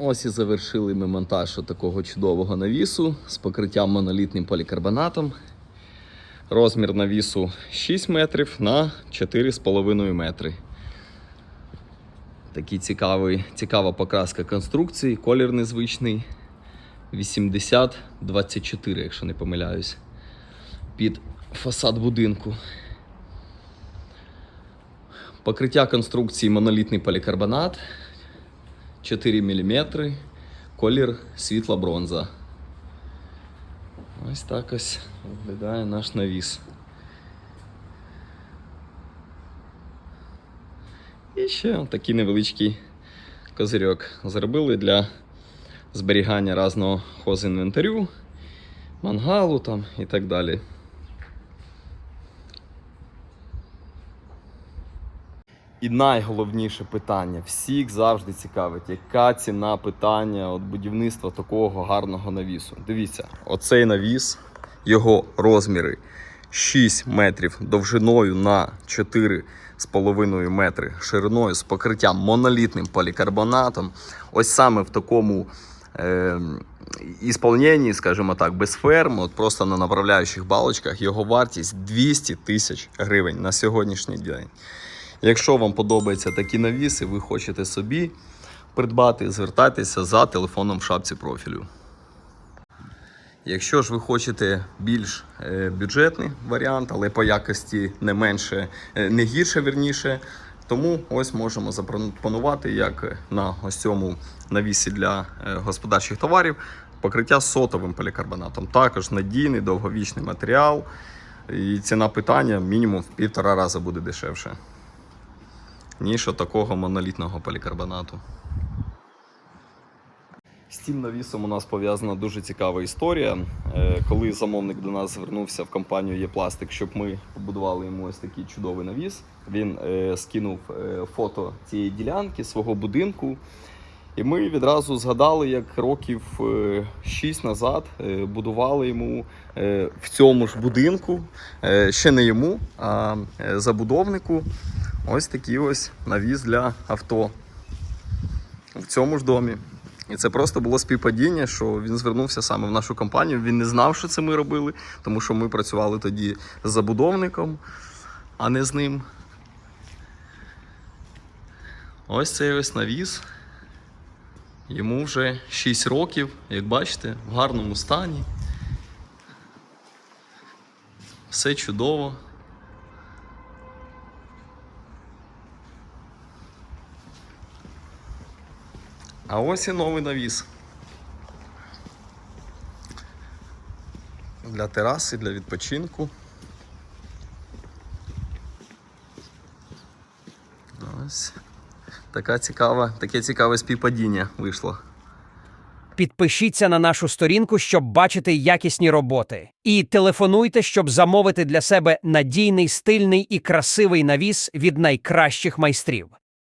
Ось і завершили ми монтаж такого чудового навісу з покриттям монолітним полікарбонатом. Розмір навісу 6 метрів на 4,5 метри. Такий цікавий, цікава покраска конструкції, колір незвичний. 80-24, якщо не помиляюсь, під фасад будинку. Покриття конструкції монолітний полікарбонат 4 мм, колір світла бронза. Ось так ось виглядає наш навіс. І ще такий невеличкий козирьок зробили для зберігання різного хозінвентарю, мангалу там і так далі. І найголовніше питання всіх завжди цікавить, яка ціна питання от будівництва такого гарного навісу. Дивіться, оцей навіс, його розміри 6 метрів довжиною на 4,5 метри шириною з покриттям монолітним полікарбонатом. Ось саме в такому е, ісполненні, скажімо так, без ферм, от просто на направляючих балочках, його вартість 200 тисяч гривень на сьогоднішній день. Якщо вам подобаються такі навіси, ви хочете собі придбати, звертайтеся за телефоном в шапці профілю. Якщо ж ви хочете більш е, бюджетний варіант, але по якості не менше, е, не гірше вірніше, тому ось можемо запропонувати, як на ось цьому навісі для е, господарчих товарів, покриття сотовим полікарбонатом. Також надійний довговічний матеріал. І ціна питання мінімум в півтора рази буде дешевше ніж от такого монолітного полікарбонату. З цим навісом у нас пов'язана дуже цікава історія. Е, Коли замовник до нас звернувся в компанію Єпластик, щоб ми побудували йому ось такий чудовий навіс, він е, скинув е, фото цієї ділянки свого будинку. І ми відразу згадали, як років 6 назад будували йому в цьому ж будинку, ще не йому, а забудовнику. Ось такий ось навіс для авто в цьому ж домі. І це просто було співпадіння, що він звернувся саме в нашу компанію. Він не знав, що це ми робили, тому що ми працювали тоді з забудовником, а не з ним. Ось цей ось навіс. Йому вже 6 років, як бачите, в гарному стані. Все чудово. А ось і новий навіс. Для тераси, для відпочинку. Ось. Така цікава, таке цікаве співпадіння вийшло. Підпишіться на нашу сторінку, щоб бачити якісні роботи. І телефонуйте, щоб замовити для себе надійний, стильний і красивий навіс від найкращих майстрів.